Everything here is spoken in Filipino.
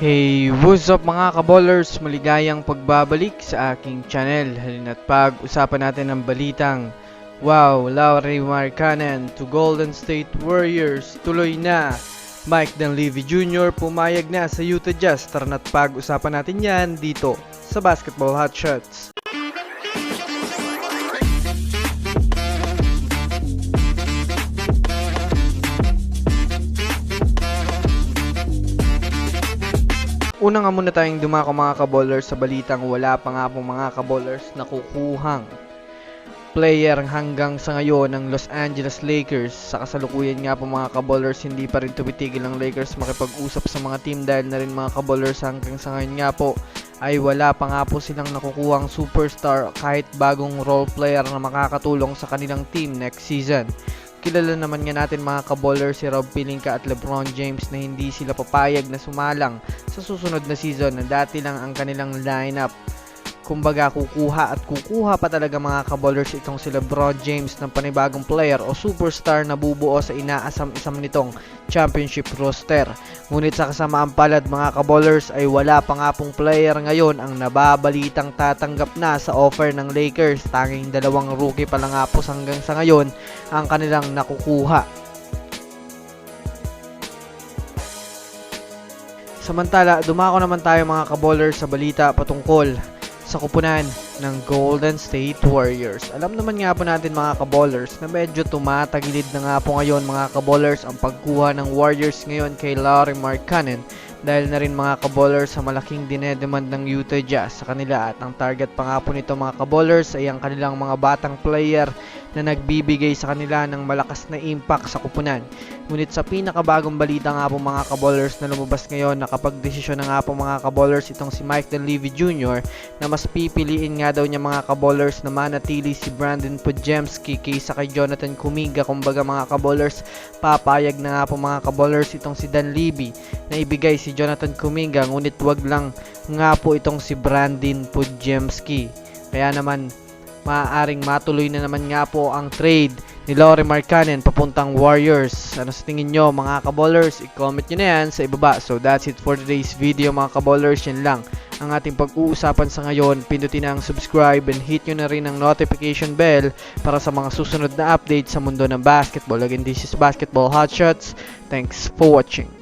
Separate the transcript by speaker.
Speaker 1: Hey, what's up mga kaballers? Maligayang pagbabalik sa aking channel. Halina't pag-usapan natin ang balitang Wow, Lauri Markkanen to Golden State Warriors. Tuloy na. Mike Dunleavy Jr. pumayag na sa Utah Jazz. Tara na't pag-usapan natin yan dito sa Basketball Hot Shots. Una nga muna tayong dumako mga kaballers sa balitang wala pa nga pong mga kaballers na kukuhang player hanggang sa ngayon ng Los Angeles Lakers. Sa kasalukuyan nga po mga kaballers, hindi pa rin tumitigil ang Lakers makipag-usap sa mga team dahil na rin mga kaballers hanggang sa ngayon nga po ay wala pa nga po silang nakukuhang superstar kahit bagong role player na makakatulong sa kanilang team next season. Kilala naman nga natin mga kaballers si Rob Pelinka at LeBron James na hindi sila papayag na sumalang sa susunod na season na dati lang ang kanilang lineup. Kumbaga kukuha at kukuha pa talaga mga kaballers itong si LeBron James ng panibagong player o superstar na bubuo sa inaasam-isam nitong championship roster. Ngunit sa kasamaan palad mga kaballers ay wala pa nga pong player ngayon ang nababalitang tatanggap na sa offer ng Lakers. Tanging dalawang rookie pa lang nga po hanggang sa ngayon ang kanilang nakukuha. Samantala, dumako naman tayo mga kaballers sa balita patungkol sa kupunan ng Golden State Warriors. Alam naman nga po natin mga kaballers na medyo tumatagilid na nga po ngayon mga kaballers ang pagkuha ng Warriors ngayon kay Lauri Markkanen dahil na rin mga kaballers sa malaking dinedemand ng Utah Jazz sa kanila at ang target pa nga po nito mga kaballers ay ang kanilang mga batang player na nagbibigay sa kanila ng malakas na impact sa kupunan. Ngunit sa pinakabagong balita nga po mga kaballers na lumabas ngayon nakapag-desisyon na nga po mga kaballers itong si Mike Dunleavy Jr. na mas pipiliin nga daw niya mga kaballers na manatili si Brandon Podjemski kaysa kay Jonathan Kuminga. Kumbaga mga kaballers papayag na nga po mga kaballers itong si Dunleavy na ibigay si Jonathan Kuminga ngunit wag lang nga po itong si Brandon Podjemski. Kaya naman maaaring matuloy na naman nga po ang trade ni Lauri Markkanen papuntang Warriors. Ano sa tingin nyo mga kaballers? I-comment nyo na yan sa ibaba. So that's it for today's video mga kaballers. Yan lang ang ating pag-uusapan sa ngayon. Pindutin ang subscribe and hit nyo na rin ang notification bell para sa mga susunod na update sa mundo ng basketball. Again, this is Basketball Hotshots. Thanks for watching.